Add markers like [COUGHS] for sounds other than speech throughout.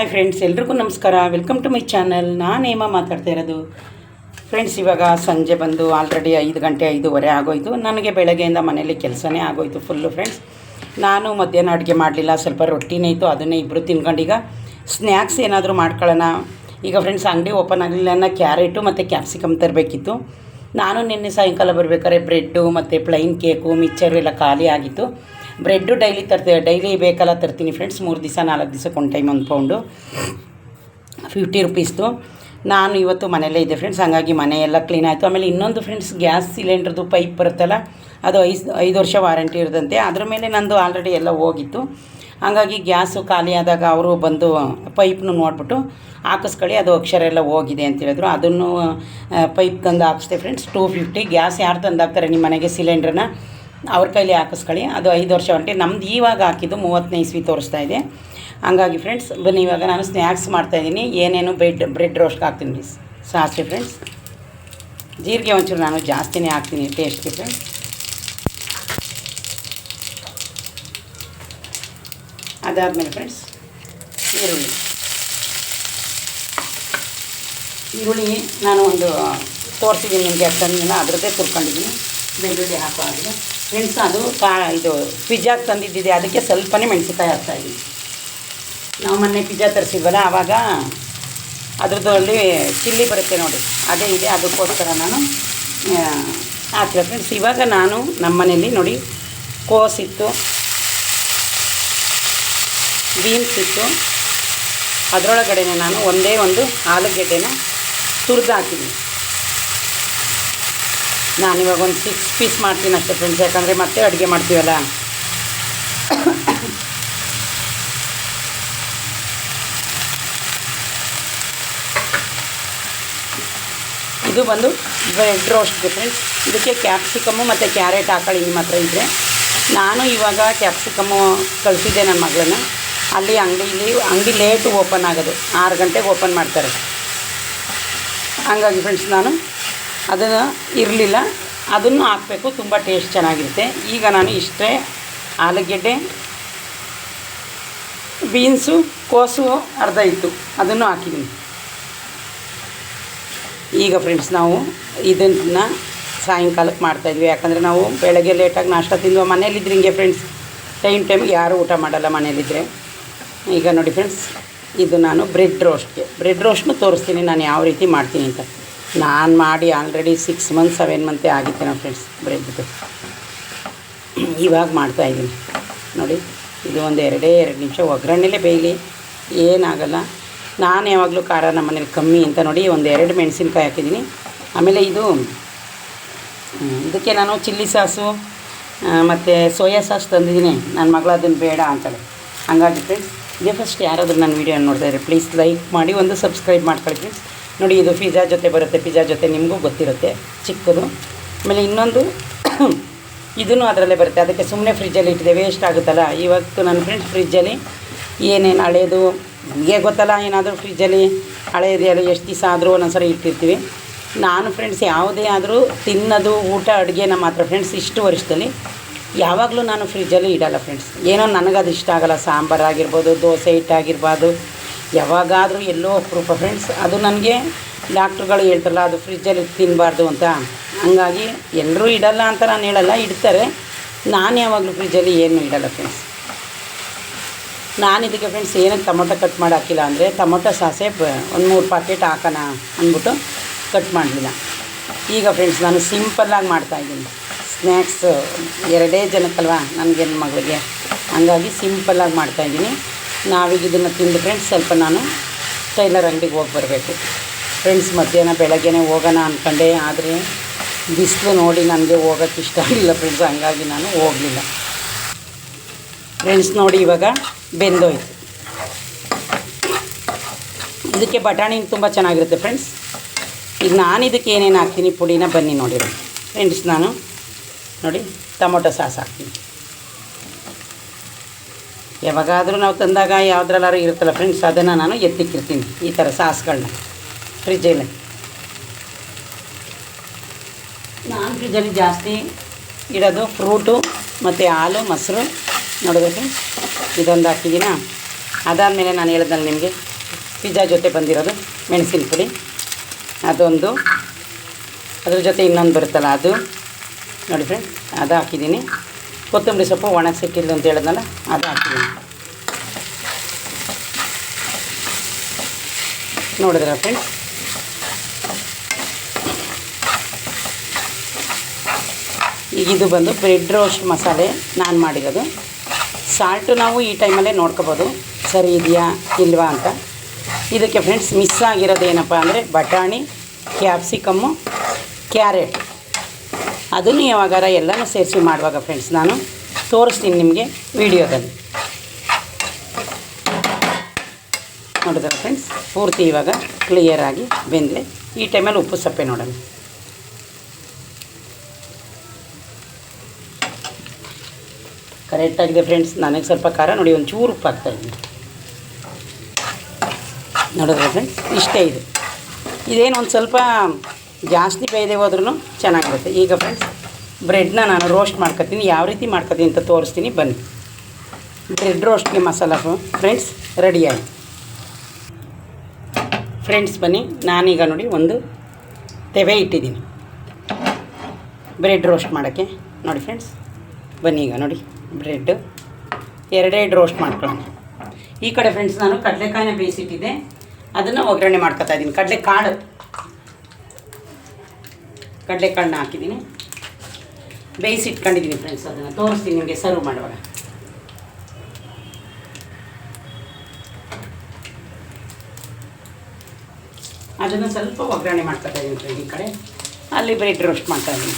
Hi friends ಎಲ್ರಿಗೂ ನಮಸ್ಕಾರ. Welcome to my channel ನಾನು ಹೇಮ ಮಾತಾಡ್ತಾ ಇರೋದು. ಫ್ರೆಂಡ್ಸ್ ಇವಾಗ ಸಂಜೆ ಬಂದು ಆಲ್ರೆಡಿ ಐದು ಗಂಟೆ ಐದೂವರೆ ಆಗೋಯ್ತು. ನನಗೆ ಬೆಳಗ್ಗೆಯಿಂದ ಮನೇಲಿ ಕೆಲಸನೇ ಆಗೋಯ್ತು ಫುಲ್ಲು ಫ್ರೆಂಡ್ಸ್ ನಾನು ಮಧ್ಯಾಹ್ನ ಅಡುಗೆ ಮಾಡಲಿಲ್ಲ, ಸ್ವಲ್ಪ ರೊಟ್ಟಿನೇ ಇತ್ತು, ಅದನ್ನೇ ಇಬ್ಬರು ತಿನ್ಕೊಂಡೀಗ ಸ್ನ್ಯಾಕ್ಸ್ ಏನಾದರೂ ಮಾಡ್ಕೊಳ್ಳೋಣ. ಈಗ ಫ್ರೆಂಡ್ಸ್ ಅಂಗಡಿ ಓಪನ್ ಆಗಲಿಲ್ಲ ಅನ್ನ ಕ್ಯಾರೆಟು ಮತ್ತು ಕ್ಯಾಪ್ಸಿಕಮ್ ತರಬೇಕಿತ್ತು. ನಾನು ನಿನ್ನೆ ಸಾಯಂಕಾಲ ಬರಬೇಕಾದ್ರೆ ಬ್ರೆಡ್ಡು ಮತ್ತು ಪ್ಲೈನ್ ಕೇಕು ಮಿಕ್ಚರು ಎಲ್ಲ ಖಾಲಿ ಆಗಿತ್ತು. ಬ್ರೆಡ್ಡು ಡೈಲಿ ತರ್ತೀನಿ ಡೈಲಿ ಬೇಕಲ್ಲ ತರ್ತೀನಿ ಫ್ರೆಂಡ್ಸ್ ಮೂರು ದಿವಸ, ನಾಲ್ಕು ದಿವಸಕ್ಕೆ ಒಂದು ಟೈಮ್ ಒಂದು ಪೌಂಡು ಫಿಫ್ಟಿ ರುಪೀಸ್ದು ನಾನು ಇವತ್ತು ಮನೆಯಲ್ಲೇ ಇದ್ದೆ ಫ್ರೆಂಡ್ಸ್ ಹಾಗಾಗಿ ಮನೆಯೆಲ್ಲ ಕ್ಲೀನ್ ಆಯಿತು. ಆಮೇಲೆ ಇನ್ನೊಂದು ಫ್ರೆಂಡ್ಸ್ ಗ್ಯಾಸ್ ಸಿಲಿಂಡ್ರದ್ದು ಪೈಪ್ ಬರುತ್ತಲ್ಲ, ಅದು ಐದು ಐದು ವರ್ಷ ವಾರಂಟಿ ಇರೋದಂತೆ ಅದ್ರ ಮೇಲೆ ನಂದು ಆಲ್ರೆಡಿ ಎಲ್ಲ ಹೋಗಿತ್ತು. ಹಾಗಾಗಿ ಗ್ಯಾಸು ಖಾಲಿ ಆದಾಗ ಅವರು ಬಂದು ಪೈಪ್ನು ನೋಡ್ಬಿಟ್ಟು ಹಾಕಿಸ್ಕೊಳ್ಳಿ, ಅದು ಅಕ್ಷರ ಎಲ್ಲ ಹೋಗಿದೆ ಅಂತ ಹೇಳಿದ್ರು. ಅದನ್ನು ಪೈಪ್ ತಂದು ಹಾಕಿಸ್ದೆ ಫ್ರೆಂಡ್ಸ್ ಟೂ ಫಿಫ್ಟಿ ಗ್ಯಾಸ್ ಯಾರು ತಂದು ಹಾಕ್ತಾರೆ ನಿಮ್ಮ ಮನೆಗೆ ಸಿಲಿಂಡ್ರನ್ನ ಅವ್ರ ಕೈಲಿ ಹಾಕಿಸ್ಕೊಳ್ಳಿ. ಅದು ಐದು ವರ್ಷ ಹೊಂಟೆ ನಮ್ದು ಇವಾಗ ಹಾಕಿದ್ದು ಮೂವತ್ತನೇ ಇಸ್ವಿ ತೋರಿಸ್ತಾ ಇದೆ. ಹಂಗಾಗಿ ಫ್ರೆಂಡ್ಸ್ ಬನ್ನಿ, ಇವಾಗ ನಾನು ಸ್ನ್ಯಾಕ್ಸ್ ಮಾಡ್ತಾಯಿದ್ದೀನಿ ಏನೇನು ಬ್ರೆಡ್ ಬ್ರೆಡ್ ರೋಸ್ಟ್ಗೆ ಹಾಕ್ತೀನಿ ರೀ ಸಾಸಿವೆ ಫ್ರೆಂಡ್ಸ್ ಜೀರಿಗೆ ಒಂಚೂರು ನಾನು ಜಾಸ್ತಿನೇ ಹಾಕ್ತೀನಿ ಟೇಸ್ಟ್ಗೆ ಫ್ರೆಂಡ್ಸ್ ಅದಾದಮೇಲೆ ಫ್ರೆಂಡ್ಸ್ ಈರುಳ್ಳಿ. ಈರುಳ್ಳಿ ನಾನು ಒಂದು ತೋರಿಸಿದ್ದೀನಿ ನಿಮಗೆ ಅಷ್ಟೊಂದಿನ ಅದರದ್ದೇ ತುರ್ಕೊಂಡಿದ್ದೀನಿ. ಬೆಳ್ಳುಳ್ಳಿ ಹಾಕುವಾಗಲೇ. ಮೆಣಸು ಅದು ಕಾ ಇದು ಪಿಜ್ಜಾಗೆ ತಂದಿದ್ದಿದೆ, ಅದಕ್ಕೆ ಸ್ವಲ್ಪನೇ ಮೆಣಸಿನ್ಕಾಯಿ ಹಾಕ್ತಾಯಿದ್ದೀನಿ ನಾವು ಮೊನ್ನೆ ಪಿಜ್ಜಾ ತರಿಸಿದ್ವಲ್ಲ, ಆವಾಗ ಅದ್ರದ್ದಲ್ಲಿ ಚಿಲ್ಲಿ ಬರುತ್ತೆ ನೋಡಿ, ಅದೇ ಇದೆ, ಅದಕ್ಕೋಸ್ಕರ ನಾನು ಫ್ರೆಂಡ್ಸ್ ಇವಾಗ ನಾನು ನಮ್ಮ ಮನೇಲಿ ನೋಡಿ ಕೋಸಿತ್ತು ಬೀನ್ಸ್ ಇತ್ತು ಅದರೊಳಗಡೆ ನಾನು ಒಂದೇ ಒಂದು ಆಲೂಗೆಡ್ಡೆನ ತುರಿದು ಹಾಕಿದ್ದೀನಿ. ನಾನಿವಾಗ ಒಂದು ಸಿಕ್ಸ್ ಪೀಸ್ ಮಾಡ್ತೀನಿ ಅಷ್ಟೇ ಫ್ರೆಂಡ್ಸ್ ಯಾಕಂದರೆ ಮತ್ತೆ ಅಡುಗೆ ಮಾಡ್ತೀವಲ್ಲ. ಇದು ಬಂದು ಬ್ರೆಡ್ ರೋಸ್ಟ್ ಫ್ರೆಂಡ್ಸ್ ಇದಕ್ಕೆ ಕ್ಯಾಪ್ಸಿಕಮ್ಮು ಮತ್ತು ಕ್ಯಾರೆಟ್ ಹಾಕೊಳ್ಳಿ ನಿಮ್ಮ ಹತ್ರ ಇದ್ದರೆ ನಾನು ಇವಾಗ ಕ್ಯಾಪ್ಸಿಕಮ್ಮು ಕಳಿಸಿದ್ದೆ ನನ್ನ ಮಗಳನ್ನು. ಅಲ್ಲಿ ಅಂಗಡಿಲಿ, ಅಂಗಡಿ ಲೇಟು ಓಪನ್ ಆಗೋದು. ಆರು ಗಂಟೆಗೆ ಓಪನ್ ಮಾಡ್ತಾರೆ. ಹಂಗಾಗಿ ಫ್ರೆಂಡ್ಸ್ ನಾನು ಅದನ್ನು ಇರಲಿಲ್ಲ. ಅದನ್ನು ಹಾಕಬೇಕು, ತುಂಬ ಟೇಸ್ಟ್ ಚೆನ್ನಾಗಿರುತ್ತೆ. ಈಗ ನಾನು ಇಷ್ಟೇ ಆಲೂಗೆಡ್ಡೆ, ಬೀನ್ಸು, ಕೋಸು ಅರ್ಧ ಇತ್ತು ಅದನ್ನು ಹಾಕಿದ್ದೀನಿ. ಈಗ ಫ್ರೆಂಡ್ಸ್ ನಾವು ಇದನ್ನು ಸಾಯಂಕಾಲಕ್ಕೆ ಮಾಡ್ತಾಯಿದ್ವಿ ಯಾಕಂದರೆ ನಾವು ಬೆಳಗ್ಗೆ ಲೇಟಾಗಿ ನಾಷ್ಟ ತಿಂದು ಮನೇಲಿದ್ರೆ ಹಿಂಗೆ ಫ್ರೆಂಡ್ಸ್ ಟೈಮ್ ಟೈಮ್ಗೆ ಯಾರೂ ಊಟ ಮಾಡಲ್ಲ ಮನೇಲಿದ್ದರೆ ಈಗ ನೋಡಿ ಫ್ರೆಂಡ್ಸ್ ಇದು ನಾನು ಬ್ರೆಡ್ ರೋಸ್ಟ್ಗೆ ಬ್ರೆಡ್ ರೋಸ್ಟ್ನು ತೋರಿಸ್ತೀನಿ, ನಾನು ಯಾವ ರೀತಿ ಮಾಡ್ತೀನಿ ಅಂತ. ನಾನು ಮಾಡಿ ಆಲ್ರೆಡಿ ಸಿಕ್ಸ್ ಮಂತ್ ಸೆವೆನ್ ಮಂತೆ ಆಗಿತ್ತು ನಾವು ಫ್ರೆಂಡ್ಸ್ ಬ್ರೆಡ್ದು ಇವಾಗ ಮಾಡ್ತಾಯಿದ್ದೀನಿ ನೋಡಿ, ಇದು ಒಂದು ಎರಡೇ ಎರಡು ನಿಮಿಷ ಒಗ್ಗರಣೆಲೇ ಬೇಯಲಿ. ಏನಾಗಲ್ಲ. ನಾನು ಯಾವಾಗಲೂ ಖಾರ ನಮ್ಮ ಮನೇಲಿ ಕಮ್ಮಿ ಅಂತ ನೋಡಿ ಒಂದು ಎರಡು ಮೆಣಸಿನ್ಕಾಯಿ ಹಾಕಿದ್ದೀನಿ. ಆಮೇಲೆ ಇದು ಇದಕ್ಕೆ ನಾನು ಚಿಲ್ಲಿ ಸಾಸು ಮತ್ತು ಸೋಯಾ ಸಾಸ್ ತಂದಿದ್ದೀನಿ. ನನ್ನ ಮಗಳು ಅದನ್ನು ಬೇಡ ಅಂತಾಳೆ. ಹಂಗಾಗಿ ಫ್ರೆಂಡ್ಸ್ ಇದೇ ಫಸ್ಟ್ ಯಾರಾದರೂ ನನ್ನ ವೀಡಿಯೋ ನೋಡ್ತಾಯಿದ್ರೆ ಪ್ಲೀಸ್ ಲೈಕ್ ಮಾಡಿ, ಒಂದು ಸಬ್ಸ್ಕ್ರೈಬ್ ಮಾಡ್ಕೊಳ್ಳಿ ಫ್ರೆಂಡ್ಸ್ ನೋಡಿ, ಇದು ಪಿಜ್ಜಾ ಜೊತೆ ಬರುತ್ತೆ. ಪಿಜ್ಜಾ ಜೊತೆ ನಿಮಗೂ ಗೊತ್ತಿರುತ್ತೆ. ಚಿಕ್ಕದು. ಆಮೇಲೆ ಇನ್ನೊಂದು [COUGHS] ಇದೂ ಅದರಲ್ಲೇ ಬರುತ್ತೆ. ಅದಕ್ಕೆ ಸುಮ್ಮನೆ ಫ್ರಿಜ್ಜಲ್ಲಿ ಇಟ್ಟಿದೆ ವೇಸ್ಟ್ ಆಗುತ್ತಲ್ಲ. ಇವತ್ತು ನನ್ನ ಫ್ರೆಂಡ್ಸ್ ಫ್ರಿಜ್ಜಲ್ಲಿ ಏನೇನು ಹಳೆಯದು ನಮಗೆ ಗೊತ್ತಲ್ಲ ಏನಾದರೂ ಫ್ರಿಜ್ಜಲ್ಲಿ ಹಳೇದು ಎಷ್ಟು ದಿವಸ ಆದರೂ ಒಂದೊಂದ್ಸರಿ ಇಟ್ಟಿರ್ತೀವಿ. ನಾನು ಫ್ರೆಂಡ್ಸ್ ಯಾವುದೇ ಆದರೂ ತಿನ್ನೋದು, ಊಟ ಅಡುಗೆನ ಮಾತ್ರ ಫ್ರೆಂಡ್ಸ್ ಇಷ್ಟು ವರ್ಷದಲ್ಲಿ ಯಾವಾಗಲೂ ನಾನು ಫ್ರಿಜ್ಜಲ್ಲಿ ಇಡಲ್ಲ ಫ್ರೆಂಡ್ಸ್ ಏನೋ ನನಗದು ಇಷ್ಟ ಆಗೋಲ್ಲ. ಸಾಂಬಾರು ಆಗಿರ್ಬೋದು, ದೋಸೆ ಹಿಟ್ಟಾಗಿರ್ಬೋದು ಯಾವಾಗಾದರೂ ಎಲ್ಲೋ ಅಪರೂಪ ಫ್ರೆಂಡ್ಸ್ ಅದು ನನಗೆ ಡಾಕ್ಟ್ರುಗಳು ಹೇಳ್ತಾರಲ್ಲ, ಅದು ಫ್ರಿಜ್ಜಲ್ಲಿ ತಿನ್ನಬಾರ್ದು ಅಂತ. ಹಂಗಾಗಿ ಎಲ್ಲರೂ ಇಡಲ್ಲ ಅಂತ ನಾನು ಹೇಳಲ್ಲ, ಇಡ್ತಾರೆ. ನಾನು ಯಾವಾಗಲೂ ಫ್ರಿಜ್ಜಲ್ಲಿ ಏನು ಇಡಲ್ಲ ಫ್ರೆಂಡ್ಸ್ ನಾನು ಇದಕ್ಕೆ ಫ್ರೆಂಡ್ಸ್ ಏನಕ್ಕೆ ಟೊಮೊಟೊ ಕಟ್ ಮಾಡಿ ಹಾಕಿಲ್ಲ ಅಂದರೆ ಟೊಮೊಟೊ ಸಾಸೆ ಒಂದು ಮೂರು ಪ್ಯಾಕೆಟ್ ಹಾಕೋಣ ಅಂದ್ಬಿಟ್ಟು ಕಟ್ ಮಾಡಲಿಲ್ಲ. ಈಗ ಫ್ರೆಂಡ್ಸ್ ನಾನು ಸಿಂಪಲ್ಲಾಗಿ ಮಾಡ್ತಾಯಿದ್ದೀನಿ ಸ್ನ್ಯಾಕ್ಸ್ ಎರಡೇ ಜನಕ್ಕಲ್ವಾ ನನಗೆ ಮಗಳಿಗೆ. ಹಂಗಾಗಿ ಸಿಂಪಲ್ಲಾಗಿ ಮಾಡ್ತಾಯಿದ್ದೀನಿ ನಾವೀಗ ಇದನ್ನು ತಿಂದು ಫ್ರೆಂಡ್ಸ್ ಸ್ವಲ್ಪ ನಾನು ಟೈಲರ್ ಅಂಗಡಿಗೆ ಹೋಗಿ ಬರಬೇಕು. ಫ್ರೆಂಡ್ಸ್ ಮಧ್ಯಾಹ್ನ, ಬೆಳಗ್ಗೆನೇ ಹೋಗೋಣ ಅಂದ್ಕೊಂಡೆ ಆದರೆ ಬಿಸಿಲು ನೋಡಿ ನನಗೆ ಹೋಗೋಕ್ಕೆ ಇಷ್ಟ ಆಗಿಲ್ಲ ಫ್ರೆಂಡ್ಸ್ ಹಂಗಾಗಿ ನಾನು ಹೋಗಲಿಲ್ಲ. ಫ್ರೆಂಡ್ಸ್ ನೋಡಿ ಇವಾಗ ಬೆಂದೋಯ್ತು. ಇದಕ್ಕೆ ಬಟಾಣಿ ತುಂಬ ಚೆನ್ನಾಗಿರುತ್ತೆ ಫ್ರೆಂಡ್ಸ್ ಈಗ ನಾನು ಇದಕ್ಕೆ ಏನೇನು ಹಾಕ್ತೀನಿ ಪುಡಿನ ಬನ್ನಿ ನೋಡಿರಿ. ಫ್ರೆಂಡ್ಸ್ ನಾನು ನೋಡಿ ಟೊಮೊಟೊ ಸಾಸ್ ಹಾಕ್ತೀನಿ. ಯಾವಾಗಾದರೂ ನಾವು ತಂದಾಗ ಯಾವುದ್ರಲ್ಲಾರು ಇರುತ್ತಲ್ಲ ಫ್ರೆಂಡ್ಸ್ ಅದನ್ನು ನಾನು ಎತ್ತಿಕ್ಕಿರ್ತೀನಿ ಈ ಥರ ಸಾಸ್ಗಳನ್ನ. ಫ್ರಿಜ್ಜಲ್ಲಿ ನಾನು ಫ್ರಿಜ್ಜಲ್ಲಿ ಜಾಸ್ತಿ ಇಡೋದು ಫ್ರೂಟು ಮತ್ತು ಹಾಲು, ಮೊಸರು. ನೋಡಬೇಕು ಇದೊಂದು ಹಾಕಿದ್ದೀನ. ಅದಾದಮೇಲೆ ನಾನು ಹೇಳಿದ್ನಲ್ಲ ನಿಮಗೆ ಪಿಜ್ಜಾ ಜೊತೆ ಬಂದಿರೋದು ಮೆಣಸಿನ ಪುಡಿ. ಅದೊಂದು. ಅದ್ರ ಜೊತೆ ಇನ್ನೊಂದು ಬರುತ್ತಲ್ಲ ಅದು. ನೋಡಿ ಫ್ರೆಂಡ್ ಅದು ಹಾಕಿದ್ದೀನಿ. ಕೊತ್ತಂಬರಿ ಸೊಪ್ಪು ಒಣಗಿಸಿಟ್ಟಿಲ್ಲ ಅಂತ ಹೇಳಿದ್ನಲ್ಲ, ಅದು ಹಾಕ್ತೀನಿ. ನೋಡಿದ್ರ ಫ್ರೆಂಡ್ಸ್ ಈಗ ಇದು ಬಂದು ಬ್ರೆಡ್ ರೋಸ್ಟ್ ಮಸಾಲೆ ನಾನು ಮಾಡಿರೋದು. ಸಾಲ್ಟು ನಾವು ಈ ಟೈಮಲ್ಲೇ ನೋಡ್ಕೋಬೋದು. ಸರಿ ಇದೆಯಾ, ಇಲ್ವಾ ಅಂತ. ಇದಕ್ಕೆ ಫ್ರೆಂಡ್ಸ್ ಮಿಸ್ ಆಗಿರೋದು ಏನಪ್ಪ ಅಂದರೆ ಬಟಾಣಿ ಕ್ಯಾಪ್ಸಿಕಮ್ಮು ಕ್ಯಾರೆಟ್ ಅದನ್ನು ಯಾವಾಗಾರ ಎಲ್ಲನೂ ಸೇರಿಸಿ ಮಾಡುವಾಗ ಫ್ರೆಂಡ್ಸ್ ನಾನು ತೋರಿಸ್ತೀನಿ ನಿಮಗೆ ವಿಡಿಯೋದಲ್ಲಿ. ನೋಡಿದ್ರೆ ಫ್ರೆಂಡ್ಸ್ ಪೂರ್ತಿ ಇವಾಗ ಕ್ಲಿಯರಾಗಿ ಬೆಂದರೆ ಈ ಟೈಮಲ್ಲಿ ಉಪ್ಪು ಸಪ್ಪೆ ನೋಡೋಣ. ಕರೆಕ್ಟಾಗಿದೆ ಫ್ರೆಂಡ್ಸ್ ನನಗೆ ಸ್ವಲ್ಪ ಖಾರ, ನೋಡಿ ಒಂದು ಚೂರು ಉಪ್ಪು ಹಾಕ್ತಾಯಿದ್ದೀನಿ ನೋಡಿದ್ರೆ ಫ್ರೆಂಡ್ಸ್ ಇಷ್ಟೇ ಇದು. ಇದೇನು ಒಂದು ಸ್ವಲ್ಪ ಜಾಸ್ತಿ ಬೇಯದೆ ಹೋದ್ರೂ ಚೆನ್ನಾಗಿರುತ್ತೆ. ಈಗ ಫ್ರೆಂಡ್ಸ್ ಬ್ರೆಡ್ನ ನಾನು ರೋಸ್ಟ್ ಮಾಡ್ಕೊತೀನಿ. ಯಾವ ರೀತಿ ಮಾಡ್ಕೊತೀನಿ ಅಂತ ತೋರಿಸ್ತೀನಿ. ಬನ್ನಿ. ಬ್ರೆಡ್ ರೋಸ್ಟ್ಗೆ ಮಸಾಲ ಫ್ರೆಂಡ್ಸ್ ರೆಡಿಯಾಗಿ ಫ್ರೆಂಡ್ಸ್ ಬನ್ನಿ. ನಾನೀಗ ನೋಡಿ ಒಂದು ತೆವೆ ಇಟ್ಟಿದ್ದೀನಿ. ಬ್ರೆಡ್ ರೋಸ್ಟ್ ಮಾಡೋಕ್ಕೆ. ನೋಡಿ ಫ್ರೆಂಡ್ಸ್ ಬನ್ನಿ ಈಗ ನೋಡಿ. ಬ್ರೆಡ್ಡು ಎರಡೆರಡು ರೋಸ್ಟ್ ಮಾಡ್ಕೊಳ್ಳೋಣ. ಈ ಕಡೆ ಫ್ರೆಂಡ್ಸ್ ನಾನು ಕಡಲೆಕಾಯಿನ ಬೇಯಿಸಿಟ್ಟಿದ್ದೆ. ಅದನ್ನು ಒಗ್ಗರಣೆ ಮಾಡ್ಕೊತಾ ಇದ್ದೀನಿ. ಕಡಲೆಕಾಳು. ಕಡಲೆಕಾಳನ್ನ ಹಾಕಿದ್ದೀನಿ. ಬೇಯಿಸಿಟ್ಕೊಂಡಿದ್ದೀನಿ ಫ್ರೆಂಡ್ಸ್ ಅದನ್ನು ತೋರಿಸ್ತೀನಿ ನಿಮಗೆ ಸರ್ವ್ ಮಾಡುವಾಗ. ಅದನ್ನು ಸ್ವಲ್ಪ ಒಗ್ಗರಣೆ ಮಾಡ್ಕೊತಾ ಇದ್ದೀನಿ ಫ್ರೆಂಡ್ ಈ ಕಡೆ. ಅಲ್ಲಿ ಬ್ರೆಡ್ ರೋಸ್ಟ್ ಮಾಡ್ತಾ ಇದ್ದೀನಿ.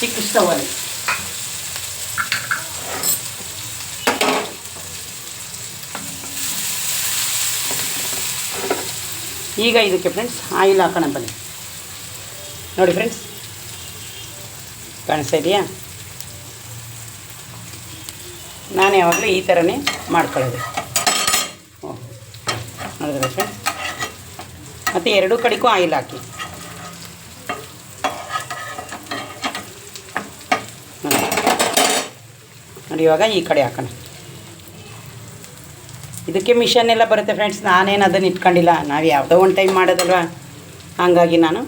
ಚಿಕ್ಕ ಸ್ಟವಲ್ಲಿ ಈಗ ಇದಕ್ಕೆ ಫ್ರೆಂಡ್ಸ್ ಆಯಿಲ್ ಹಾಕೋಣ ಬನ್ನಿ. ನೋಡಿ ಫ್ರೆಂಡ್ಸ್ ಕಾಣಿಸ್ತಾ ಇದೆಯಾ? ನಾನು ಯಾವಾಗಲೂ ಈ ಥರನೇ ಮಾಡ್ಕೊಳ್ಳೋದು. ಓ, ನೋಡಿದ್ರೆ ಫ್ರೆಂಡ್ಸ್ ಮತ್ತು ಎರಡೂ ಕಡೆಗೂ ಆಯಿಲ್ ಹಾಕಿ. ನೋಡಿ, ಇವಾಗ ಈ ಕಡೆ ಹಾಕೋಣ. ಇದಕ್ಕೆ ಮಿಷನ್ ಎಲ್ಲ ಬರುತ್ತೆ ಫ್ರೆಂಡ್ಸ್ ನಾನೇನು ಅದನ್ನು ಇಟ್ಕೊಂಡಿಲ್ಲ. ನಾವು ಯಾವುದೋ ಒಂದು ಟೈಮ್ ಮಾಡೋದಲ್ವ? ಹಾಗಾಗಿ ನಾನು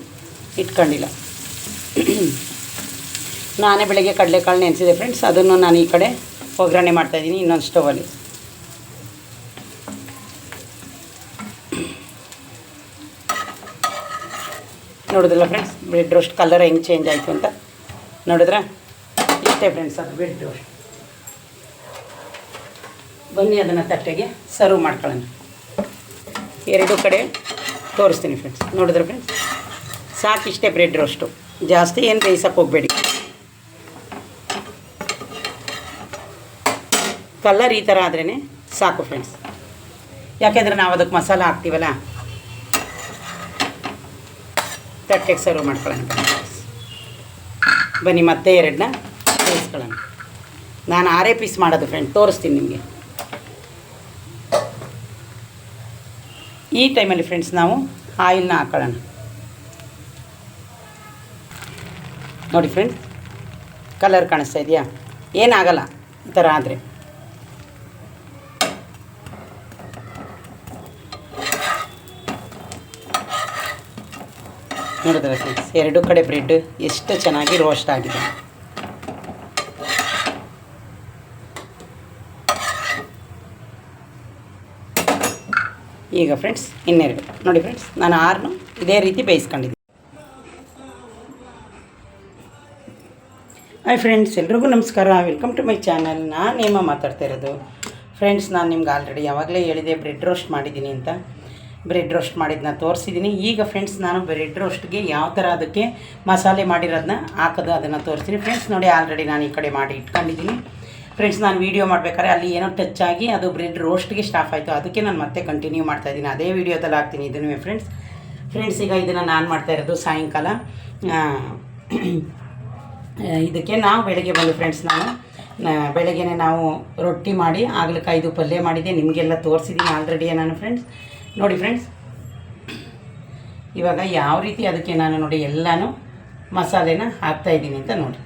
ಇಟ್ಕೊಂಡಿಲ್ಲ. ನಾನೇ ಬೆಳಗ್ಗೆ ಕಡಲೆಕಾಳು ನೆನೆಸಿದೆ ಫ್ರೆಂಡ್ಸ್ ಅದನ್ನು ನಾನು ಈ ಕಡೆ ಒಗ್ಗರಣೆ ಮಾಡ್ತಾಯಿದ್ದೀನಿ ಇನ್ನೊಂದು ಸ್ಟವಲ್ಲಿ ನೋಡಿದ್ರಲ್ಲ ಫ್ರೆಂಡ್ಸ್ ಬ್ರೆಡ್ ರೋಸ್ಟ್ ಕಲರ್ ಹೆಂಗೆ ಚೇಂಜ್ ಆಯಿತು ಅಂತ? ನೋಡಿದ್ರೆ? ಇಷ್ಟೇ ಫ್ರೆಂಡ್ಸ್ ಅದು ಬ್ರೆಡ್ ರೋಸ್ಟ್ ಬನ್ನಿ ಅದನ್ನು ತಟ್ಟೆಗೆ ಸರ್ವ್ ಮಾಡ್ಕೊಳ್ಳೋಣ. ಎರಡು ಕಡೆ ತೋರಿಸ್ತೀನಿ ಫ್ರೆಂಡ್ಸ್ ನೋಡಿದ್ರೆ ಫ್ರೆಂಡ್ಸ್ ಸಾಕಿಷ್ಟೇ ಬ್ರೆಡ್ ರೋಸ್ಟು ಜಾಸ್ತಿ ಏನು ಬೇಯಿಸೋಕೆ ಹೋಗಬೇಡಿ. ಕಲ್ಲರ್ ಈ ಥರ ಆದ್ರೇ ಸಾಕು ಫ್ರೆಂಡ್ಸ್ ಯಾಕೆಂದರೆ ನಾವು ಅದಕ್ಕೆ ಮಸಾಲ ಹಾಕ್ತೀವಲ್ಲ? ತಟ್ಟೆಗೆ ಸರ್ವ್ ಮಾಡ್ಕೊಳ್ಳೋಣ ಬನ್ನಿ ಮತ್ತೆ ಎರಡನ್ನ ಬೇಯಿಸ್ಕೊಳ್ಳೋಣ. ನಾನು ಆರೇ ಪೀಸ್ ಮಾಡೋದು ಫ್ರೆಂಡ್ ತೋರಿಸ್ತೀನಿ ನಿಮಗೆ. ಈ ಟೈಮಲ್ಲಿ ಫ್ರೆಂಡ್ಸ್ ನಾವು ಆಯಿಲ್ನ ಹಾಕೊಳ್ಳೋಣ. ನೋಡಿ ಫ್ರೆಂಡ್ ಕಲರ್ ಕಾಣಿಸ್ತಾ ಇದೆಯಾ? ಏನಾಗಲ್ಲ, ಈ ಥರ ಆದರೆ. ನೋಡಿದ್ರೆ ಫ್ರೆಂಡ್ಸ್ ಎರಡು ಕಡೆ ಬ್ರೆಡ್ ಎಷ್ಟು ಚೆನ್ನಾಗಿ ರೋಸ್ಟ್ ಆಗಿದೆ. ಈಗ ಫ್ರೆಂಡ್ಸ್ ಇನ್ನೆರಡು. ನೋಡಿ ಫ್ರೆಂಡ್ಸ್ ನಾನು ಆರನ್ನು ಇದೇ ರೀತಿ ಬೇಯಿಸ್ಕೊಂಡಿದ್ದೀನಿ. ಹಾಯ್ ಫ್ರೆಂಡ್ಸ್ ಎಲ್ರಿಗೂ ನಮಸ್ಕಾರ. ವೆಲ್ಕಮ್ ಟು ಮೈ ಚಾನಲ್ ನಾನು ನೇಮ ಮಾತಾಡ್ತಾ ಇರೋದು. ಫ್ರೆಂಡ್ಸ್ ನಾನು ನಿಮ್ಗೆ ಆಲ್ರೆಡಿ ಯಾವಾಗಲೇ ಹೇಳಿದೆ ಬ್ರೆಡ್ ರೋಸ್ಟ್ ಮಾಡಿದ್ದೀನಿ ಅಂತ. ಬ್ರೆಡ್ ರೋಸ್ಟ್ ಮಾಡಿದ್ದನ್ನ ತೋರಿಸಿದ್ದೀನಿ. ಈಗ ಫ್ರೆಂಡ್ಸ್ ನಾನು ಬ್ರೆಡ್ ರೋಸ್ಟ್ಗೆ ಯಾವ ಥರ ಅದಕ್ಕೆ ಮಸಾಲೆ ಮಾಡಿರೋದನ್ನ ಹಾಕೋದು ಅದನ್ನು ತೋರಿಸ್ತೀನಿ ಫ್ರೆಂಡ್ಸ್ ನೋಡಿ ಆಲ್ರೆಡಿ ನಾನು ಈ ಕಡೆ ಮಾಡಿ ಇಟ್ಕೊಂಡಿದ್ದೀನಿ. ಫ್ರೆಂಡ್ಸ್ ನಾನು ವೀಡಿಯೋ ಮಾಡಬೇಕಾದ್ರೆ ಅಲ್ಲಿ ಏನೋ ಟಚ್ ಆಗಿ ಅದು ಬ್ರೆಡ್ ರೋಸ್ಟ್ಗೆ ಸ್ಟಾಫ್ ಆಯಿತು. ಅದಕ್ಕೆ ನಾನು ಮತ್ತೆ ಕಂಟಿನ್ಯೂ ಮಾಡ್ತಾ ಇದ್ದೀನಿ. ಅದೇ ವೀಡಿಯೋದಲ್ಲಿ ಹಾಕ್ತೀನಿ. ಇದನ್ನು ಫ್ರೆಂಡ್ಸ್ ಫ್ರೆಂಡ್ಸ್ ಈಗ ಇದನ್ನು ನಾನು ಮಾಡ್ತಾ ಇರೋದು ಸಾಯಂಕಾಲ. ಇದಕ್ಕೆ ನಾವು ಬೆಳಗ್ಗೆ ಬಂದು ಫ್ರೆಂಡ್ಸ್ ನಾನು. ಬೆಳಗ್ಗೆ ನಾವು ರೊಟ್ಟಿ ಮಾಡಿ ಆಗ್ಲಕಾಯ್ದು ಪಲ್ಯ ಮಾಡಿದೆ ನಿಮಗೆಲ್ಲ ತೋರಿಸಿದ್ದೀನಿ ಆಲ್ರೆಡಿ ನಾನು ಫ್ರೆಂಡ್ಸ್ ನೋಡಿ ಫ್ರೆಂಡ್ಸ್ ಇವಾಗ ಯಾವ ರೀತಿ ಅದಕ್ಕೆ ನಾನು ನೋಡಿ ಎಲ್ಲನೂ ಮಸಾಲೆನ ಹಾಕ್ತಾ ಇದ್ದೀನಿ ಅಂತ ನೋಡಿ.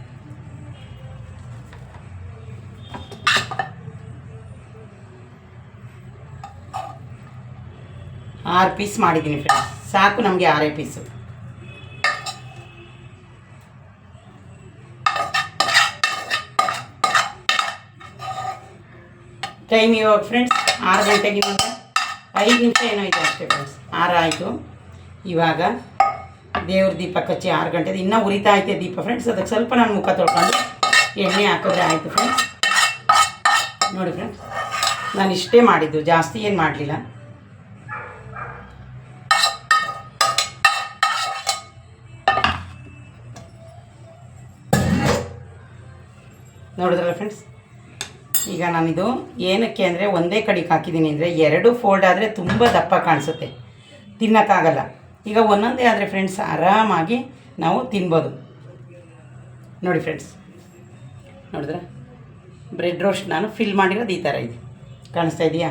ಆರು ಪೀಸ್ ಮಾಡಿದ್ದೀನಿ ಫ್ರೆಂಡ್ಸ್ ಸಾಕು ನಮಗೆ ಆರೇ ಪೀಸು ಟೈಮ್ ಇವಾಗ ಫ್ರೆಂಡ್ಸ್ ಆರು ಗಂಟೆಗೆ ಇವಾಗ ಐದು ನಿಮಿಷ ಏನೋ ಅಷ್ಟೇ ಫ್ರೆಂಡ್ಸ್ ಆರು ಆಯಿತು. ಇವಾಗ ದೇವ್ರ ದೀಪ ಕಚ್ಚಿ ಆರು ಗಂಟೆದು ಇನ್ನೂ ಉರಿತಾ ಐತೆ ದೀಪ ಫ್ರೆಂಡ್ಸ್ ಅದಕ್ಕೆ ಸ್ವಲ್ಪ ನಾನು ಮುಖ ತೊಳ್ಕೊಂಡು ಎಣ್ಣೆ ಹಾಕಿದ್ರೆ ಆಯಿತು ಫ್ರೆಂಡ್ಸ್ ನೋಡಿ ಫ್ರೆಂಡ್ಸ್ ನಾನು ಇಷ್ಟೇ ಮಾಡಿದ್ದು, ಜಾಸ್ತಿ ಏನು ಮಾಡಲಿಲ್ಲ. ನೋಡಿದ್ರಲ್ಲ ಫ್ರೆಂಡ್ಸ್ ಈಗ ನಾನಿದು ಏನಕ್ಕೆ ಅಂದರೆ ಒಂದೇ ಕಡೆಗೆ ಹಾಕಿದ್ದೀನಿ ಅಂದರೆ ಎರಡು ಫೋಲ್ಡ್ ಆದರೆ ತುಂಬ ದಪ್ಪ ಕಾಣಿಸುತ್ತೆ. ತಿನ್ನೋಕ್ಕಾಗಲ್ಲ. ಈಗ ಒಂದೊಂದೇ ಆದರೆ ಫ್ರೆಂಡ್ಸ್ ಆರಾಮಾಗಿ ನಾವು ತಿನ್ಬೋದು. ನೋಡಿ ಫ್ರೆಂಡ್ಸ್ ನೋಡಿದ್ರೆ ಬ್ರೆಡ್ ರೋಸ್ಟ್ ನಾನು ಫಿಲ್ ಮಾಡಿರೋದು ಈ ಥರ ಇದೆ. ಕಾಣಿಸ್ತಾ ಇದೆಯಾ?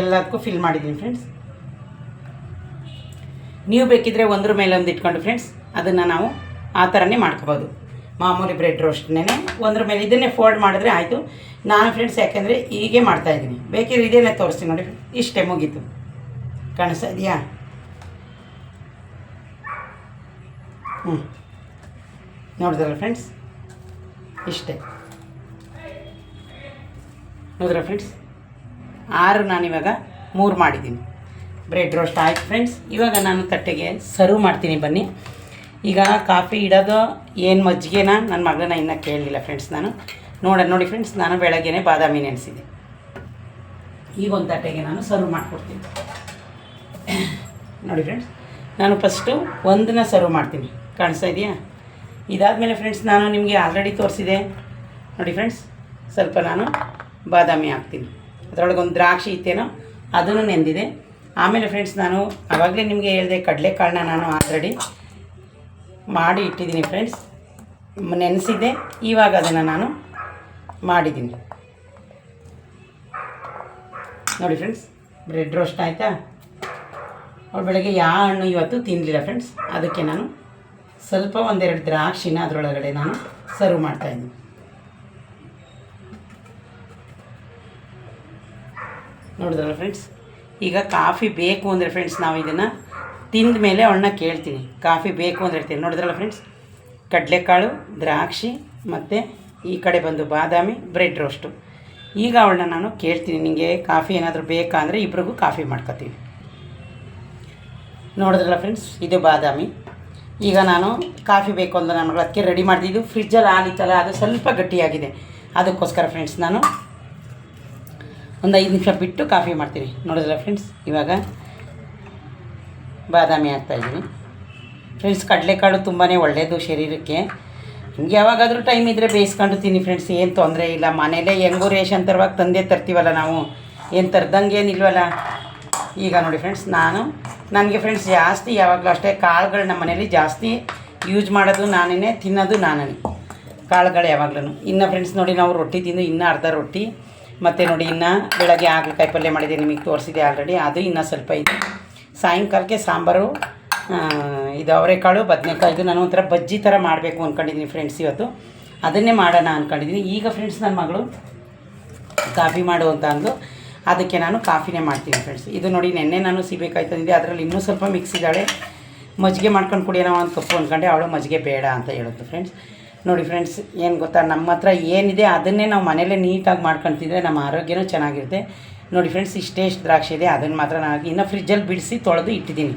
ಎಲ್ಲದಕ್ಕೂ ಫಿಲ್ ಮಾಡಿದ್ದೀನಿ ಫ್ರೆಂಡ್ಸ್ ನೀವು ಬೇಕಿದ್ರೆ ಒಂದ್ರ ಮೇಲೆ ಒಂದು ಇಟ್ಕೊಂಡು ಫ್ರೆಂಡ್ಸ್ ಅದನ್ನು ನಾವು ಆ ಥರನೇ ಮಾಡ್ಕೋಬೋದು. ಮಾಮೂಲಿ ಬ್ರೆಡ್ ರೋಸ್ಟ್ನೇ ಒಂದ್ರ ಮೇಲೆ ಇದನ್ನೇ ಫೋಲ್ಡ್ ಮಾಡಿದ್ರೆ ಆಯಿತು. ನಾನು ಫ್ರೆಂಡ್ಸ್ ಯಾಕೆಂದರೆ ಹೀಗೆ ಮಾಡ್ತಾಯಿದ್ದೀನಿ ಬೇಕಿದ್ರೆ ಇದೇನೆ ತೋರಿಸ್ತೀನಿ ನೋಡಿ ಇಷ್ಟೇ ಮುಗೀತು. ಕಾಣಿಸ್ತಾ ಇದೆಯಾ? ಹ್ಞೂ ನೋಡಿದ್ರಲ್ಲ ಫ್ರೆಂಡ್ಸ್ ಇಷ್ಟೇ. ನೋಡಿದ್ರ ಫ್ರೆಂಡ್ಸ್ ಆರು ನಾನಿವಾಗ ಮೂರು ಮಾಡಿದ್ದೀನಿ. ಬ್ರೆಡ್ ರೋಸ್ಟ್ ಆಯ್ತು ಫ್ರೆಂಡ್ಸ್ ಇವಾಗ ನಾನು ತಟ್ಟೆಗೆ ಸರ್ವ್ ಮಾಡ್ತೀನಿ ಬನ್ನಿ. ಈಗ ಕಾಫಿ ಇಡೋದು ಏನು ಮಜ್ಜಿಗೆನ? ನನ್ನ ಮಗನ ಇನ್ನೂ ಕೇಳಲಿಲ್ಲ ಫ್ರೆಂಡ್ಸ್ ನಾನು. ನೋಡ, ನೋಡಿ ಫ್ರೆಂಡ್ಸ್ ನಾನು ಬೆಳಗ್ಗೆ ಬಾದಾಮಿ ನೆನೆಸಿದೆ ಈಗ ಒಂದು ತಟ್ಟೆಗೆ ನಾನು ಸರ್ವ್ ಮಾಡಿಕೊಡ್ತೀನಿ. ನೋಡಿ ಫ್ರೆಂಡ್ಸ್ ನಾನು ಫಸ್ಟು ಒಂದನ್ನ ಸರ್ವ್ ಮಾಡ್ತೀನಿ. ಕಾಣಿಸ್ತಾ ಇದೆಯಾ? ಇದಾದಮೇಲೆ ಫ್ರೆಂಡ್ಸ್ ನಾನು ನಿಮಗೆ ಆಲ್ರೆಡಿ ತೋರಿಸಿದೆ. ನೋಡಿ ಫ್ರೆಂಡ್ಸ್ ಸ್ವಲ್ಪ ನಾನು ಬಾದಾಮಿ ಹಾಕ್ತೀನಿ. ಅದರೊಳಗೆ ಒಂದು ದ್ರಾಕ್ಷಿ ಇತ್ತೇನೋ, ಅದನ್ನು ನೆಂದಿದೆ ಆಮೇಲೆ ಫ್ರೆಂಡ್ಸ್ ನಾನು ಆವಾಗಲೇ ನಿಮಗೆ ಹೇಳಿದೆ, ಕಡಲೆಕಾಳನ್ನ ನಾನು ಆಲ್ರೆಡಿ ಮಾಡಿ ಇಟ್ಟಿದ್ದೀನಿ ಫ್ರೆಂಡ್ಸ್ ನೆನೆಸಿದ್ದೆ. ಇವಾಗ ಅದನ್ನು ನಾನು ಮಾಡಿದ್ದೀನಿ. ನೋಡಿ ಫ್ರೆಂಡ್ಸ್ ಬ್ರೆಡ್ ರೋಸ್ಟ್ ಆಯಿತಾ? ಅವಳು ಬೆಳಗ್ಗೆ ಯಾವ ಹಣ್ಣು ಇವತ್ತು ತಿನ್ನಲಿಲ್ಲ ಫ್ರೆಂಡ್ಸ್ ಅದಕ್ಕೆ ನಾನು ಸ್ವಲ್ಪ ಒಂದೆರಡು ದ್ರಾಕ್ಷಿನ ಅದರೊಳಗಡೆ ನಾನು ಸರ್ವ್ ಮಾಡ್ತಾಯಿದ್ದೀನಿ ನೋಡಿದ್ರಲ್ಲ ಫ್ರೆಂಡ್ಸ್ ಈಗ ಕಾಫಿ ಬೇಕು ಅಂದರೆ ಫ್ರೆಂಡ್ಸ್ ನಾವು ಇದನ್ನು ತಿಂದ ಮೇಲೆ ಅವಳನ್ನ ಕೇಳ್ತೀನಿ. ಕಾಫಿ ಬೇಕು ಅಂತ ಹೇಳ್ತೀನಿ. ನೋಡಿದ್ರಲ್ಲ ಫ್ರೆಂಡ್ಸ್ ಕಡಲೆಕಾಳು, ದ್ರಾಕ್ಷಿ ಮತ್ತು ಈ ಕಡೆ ಬಂದು ಬಾದಾಮಿ ಬ್ರೆಡ್ ರೋಸ್ಟು ಈಗ ಅವಳನ್ನ ನಾನು ಕೇಳ್ತೀನಿ. ನಿಮಗೆ ಕಾಫಿ ಏನಾದರೂ ಬೇಕಾ ಅಂದರೆ ಇಬ್ರಿಗೂ ಕಾಫಿ ಮಾಡ್ಕೊತೀವಿ ನೋಡಿದ್ರಲ್ಲ ಫ್ರೆಂಡ್ಸ್ ಇದು ಬಾದಾಮಿ. ಈಗ ನಾನು ಕಾಫಿ ಬೇಕು ಅಂತ ನಾನು ಅದಕ್ಕೆ ರೆಡಿ ಮಾಡಿದ್ದು ಫ್ರಿಜ್ಜಲ್ಲಿ ಹಾಲಿತ್ತಲ್ಲ ಅದು ಸ್ವಲ್ಪ ಗಟ್ಟಿಯಾಗಿದೆ. ಅದಕ್ಕೋಸ್ಕರ ಫ್ರೆಂಡ್ಸ್ ನಾನು ಒಂದು ಐದು ನಿಮಿಷ ಬಿಟ್ಟು ಕಾಫಿ ಮಾಡ್ತೀನಿ. ನೋಡಿದ್ರಲ್ಲ ಫ್ರೆಂಡ್ಸ್ ಇವಾಗ ಬಾದಾಮಿ ಹಾಕ್ತಾಯಿದ್ದೀನಿ ಫ್ರೆಂಡ್ಸ್ ಕಡಲೆಕಾಳು ತುಂಬಾ ಒಳ್ಳೆಯದು ಶರೀರಕ್ಕೆ. ಹಿಂಗೆ ಯಾವಾಗಾದರೂ ಟೈಮ್ ಇದ್ದರೆ ಬೇಯಿಸ್ಕೊಂಡು ತಿನ್ನಿ ಫ್ರೆಂಡ್ಸ್ ಏನು ತೊಂದರೆ ಇಲ್ಲ. ಮನೇಲೇ ಹೆಂಗೂ ರೇಷನ್ ತರುವಾಗ ತಂದೆ ತರ್ತೀವಲ್ಲ ನಾವು. ಏನು ತರ್ದಂಗೆ ಏನಿಲ್ವಲ್ಲ. ಈಗ ನೋಡಿ ಫ್ರೆಂಡ್ಸ್ ನಾನು, ನನಗೆ ಫ್ರೆಂಡ್ಸ್ ಜಾಸ್ತಿ ಯಾವಾಗಲೂ ಅಷ್ಟೇ ಕಾಳುಗಳು ನಮ್ಮ ಮನೇಲಿ ಜಾಸ್ತಿ ಯೂಸ್ ಮಾಡೋದು ನಾನೇ ತಿನ್ನೋದು ನಾನೇ ಕಾಳುಗಳು ಯಾವಾಗಲೂ ಇನ್ನು ಫ್ರೆಂಡ್ಸ್ ನೋಡಿ ನಾವು ರೊಟ್ಟಿ ತಿಂದು ಇನ್ನೂ ಅರ್ಧ ರೊಟ್ಟಿ. ಮತ್ತು ನೋಡಿ ಇನ್ನು ಬೆಳಗ್ಗೆ ಹಾಗಲಕಾಯಿ ಪಲ್ಯ ಮಾಡಿದೆ ನಿಮಗೆ ತೋರಿಸಿದೆ ಆಲ್ರೆಡಿ ಅದು ಇನ್ನೂ ಸ್ವಲ್ಪ ಇದೆ. ಸಾಯಂಕಾಲಕ್ಕೆ ಸಾಂಬಾರು ಇದು ಅವರೆಕಾಳು ಬದನೆಕಾಯ್ದು ನಾನು ಒಂಥರ ಬಜ್ಜಿ ಥರ ಮಾಡಬೇಕು ಅಂದ್ಕೊಂಡಿದ್ದೀನಿ ಫ್ರೆಂಡ್ಸ್ ಇವತ್ತು. ಅದನ್ನೇ ಮಾಡೋಣ ಅಂದ್ಕೊಂಡಿದ್ದೀನಿ ಈಗ ಫ್ರೆಂಡ್ಸ್ ನನ್ನ ಮಗಳು ಕಾಫಿ ಮಾಡು ಅಂತ ಅಂದು, ಅದಕ್ಕೆ ನಾನು ಕಾಫಿನೇ ಮಾಡ್ತೀನಿ ಫ್ರೆಂಡ್ಸ್ ಇದು ನೋಡಿ, ನೆನ್ನೆ ನಾನು ಸಿಬೇಕಾಯ್ತು ಅಂದಿದ್ದೆ, ಅದರಲ್ಲಿ ಇನ್ನೂ ಸ್ವಲ್ಪ ಮಿಕ್ಸ್ ಇದ್ದಾಳೆ. ಮಜ್ಜಿಗೆ ಮಾಡ್ಕೊಂಡು ಕುಡಿಯೋಣ ಒಂದು ಕಪ್ಪು ಅಂದ್ಕೊಂಡೆ ಅವಳು ಮಜ್ಜಿಗೆ ಬೇಡ ಅಂತ ಹೇಳೋದು ಫ್ರೆಂಡ್ಸ್ ನೋಡಿ ಫ್ರೆಂಡ್ಸ್ ಏನು ಗೊತ್ತಾ ನಮ್ಮ ಹತ್ರ ಏನಿದೆ ಅದನ್ನೇ ನಾವು ಮನೇಲೇ ನೀಟಾಗಿ ಮಾಡ್ಕೊತಿದ್ರೆ ನಮ್ಮ ಆರೋಗ್ಯನೂ ಚೆನ್ನಾಗಿರುತ್ತೆ. ನೋಡಿ ಫ್ರೆಂಡ್ಸ್ ಇಷ್ಟೇ ಇಷ್ಟು ದ್ರಾಕ್ಷಿ ಇದೆ. ಅದನ್ನು ಮಾತ್ರ ನಾನು ಇನ್ನೂ ಫ್ರಿಜ್ಜಲ್ಲಿ ಬಿಡಿಸಿ ತೊಳೆದು ಇಟ್ಟಿದ್ದೀನಿ.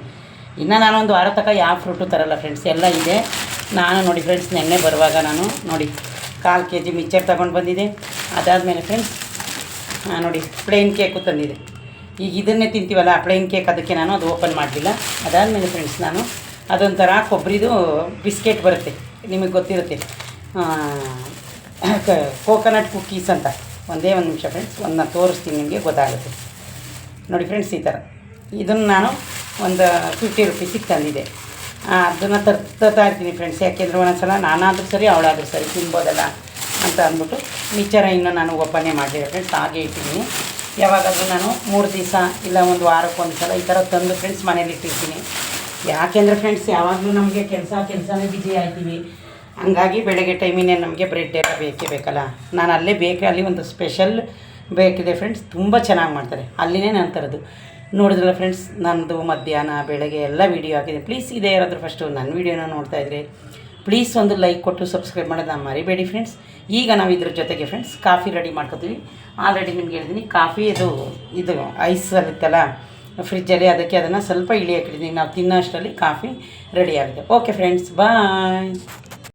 ಇನ್ನು ನಾನು ಒಂದು ವಾರ ತನಕ ಯಾವ ಫ್ರೂಟು ತರಲ್ಲ ಫ್ರೆಂಡ್ಸ್ ಎಲ್ಲ ಇದೆ. ನಾನು ನೋಡಿ ಫ್ರೆಂಡ್ಸ್ ನೆನ್ನೆ ಬರುವಾಗ ನಾನು ನೋಡಿ ಕಾಲು ಕೆ ಜಿ ಮಿಕ್ಚರ್ ತಗೊಂಡು ಬಂದಿದೆ. ಅದಾದಮೇಲೆ ಫ್ರೆಂಡ್ಸ್ ನೋಡಿ ಪ್ಲೇನ್ ಕೇಕು ತಂದಿದೆ. ಈಗ ಇದನ್ನೇ ತಿಂತೀವಲ್ಲ ಪ್ಲೇನ್ ಕೇಕ್ ಅದಕ್ಕೆ ನಾನು ಅದು ಓಪನ್ ಮಾಡಲಿಲ್ಲ. ಅದಾದಮೇಲೆ ಫ್ರೆಂಡ್ಸ್ ನಾನು ಅದೊಂಥರ ಕೊಬ್ಬರಿದು ಬಿಸ್ಕೆಟ್ ಬರುತ್ತೆ. ನಿಮಗೆ ಗೊತ್ತಿರುತ್ತೆ. ಕೋಕೋನಟ್ ಕುಕ್ಕೀಸ್ ಅಂತ. ಒಂದೇ ಒಂದು ನಿಮಿಷ ಫ್ರೆಂಡ್ಸ್ ಒಂದು ನಾನು ತೋರಿಸ್ತೀನಿ ನಿಮಗೆ, ಗೊತ್ತಾಗುತ್ತೆ. ನೋಡಿ ಫ್ರೆಂಡ್ಸ್ ಈ ಥರ ಇದನ್ನು ನಾನು ಒಂದು ಫಿಫ್ಟಿ ರುಪೀಸಿಗೆ ತಂದಿದ್ದೆ. ಅದನ್ನು ತರ್ತಾ ಇರ್ತೀನಿ ಫ್ರೆಂಡ್ಸ್ ಯಾಕೆಂದರೆ ಒಂದೊಂದ್ಸಲ ನಾನಾದರೂ ಸರಿ, ಅವಳಾದರೂ ಸರಿ ತಿನ್ಬೋದಲ್ಲ ಅಂತ ಅಂದ್ಬಿಟ್ಟು ಮಿಚ್ಚರ ಇನ್ನೂ ನಾನು ಒಪ್ಪನೆ ಮಾಡಲಿಲ್ಲ ಫ್ರೆಂಡ್ಸ್ ಹಾಗೆ ಇಟ್ಟಿದ್ದೀನಿ. ಯಾವಾಗಾದರೂ ನಾನು ಮೂರು ದಿವಸ ಇಲ್ಲ ಒಂದು ವಾರಕ್ಕೆ ಒಂದು ಸಲ ಈ ಥರ ತಂದು ಫ್ರೆಂಡ್ಸ್ ಮನೇಲಿ ಇಟ್ಟಿರ್ತೀನಿ. ಯಾಕೆಂದರೆ ಫ್ರೆಂಡ್ಸ್ ಯಾವಾಗಲೂ ನಮಗೆ ಕೆಲಸ ಕೆಲಸನೇ ಬಿಜಿ ಆಯ್ತೀವಿ. ಹಂಗಾಗಿ ಬೆಳಗ್ಗೆ ಟೈಮಿನೇ ನಮಗೆ ಬ್ರೆಡ್ ಎಲ್ಲ ಬೇಕೇ ಬೇಕಲ್ಲ. ನಾನು ಅಲ್ಲೇ ಬೇಕಲ್ಲಿ ಒಂದು ಸ್ಪೆಷಲ್ ಬೇಕಿದೆ ಫ್ರೆಂಡ್ಸ್ ತುಂಬ ಚೆನ್ನಾಗಿ ಮಾಡ್ತಾರೆ. ಅಲ್ಲಿನೇ ನಾನು ತರೋದು. ನೋಡಿದ್ರಲ್ಲ ಫ್ರೆಂಡ್ಸ್ ನನ್ನದು ಮಧ್ಯಾಹ್ನ, ಬೆಳಗ್ಗೆ ಎಲ್ಲ ವೀಡಿಯೋ ಹಾಕಿದೆ. ಪ್ಲೀಸ್ ಇದೇ ಯಾರಾದರೂ ಫಸ್ಟು ನನ್ನ ವೀಡಿಯೋನ ನೋಡ್ತಾ ಇದ್ರೆ ಪ್ಲೀಸ್ ಒಂದು ಲೈಕ್ ಕೊಟ್ಟು ಸಬ್ಸ್ಕ್ರೈಬ್ ನಾನು ಮರಿಬೇಡಿ ಫ್ರೆಂಡ್ಸ್ ಈಗ ನಾವು ಇದ್ರ ಜೊತೆಗೆ ಫ್ರೆಂಡ್ಸ್ ಕಾಫಿ ರೆಡಿ ಮಾಡ್ಕೋತೀವಿ. ಆಲ್ರೆಡಿ ನಿಮ್ಗೆ ಹೇಳಿದ್ದೀನಿ ಕಾಫಿ ಇದು ಇದು ಐಸ್ ಅಲ್ಲಿತ್ತಲ್ಲ ಫ್ರಿಜ್ಜಲ್ಲಿ ಅದಕ್ಕೆ ಅದನ್ನು ಸ್ವಲ್ಪ ಇಳಿ ಹಾಕಿದ್ದೀನಿ ನಾವು ತಿನ್ನೋ ಅಷ್ಟರಲ್ಲಿ ಕಾಫಿ ರೆಡಿ ಆಗಿದೆ ಓಕೆ ಫ್ರೆಂಡ್ಸ್ ಬಾಯ್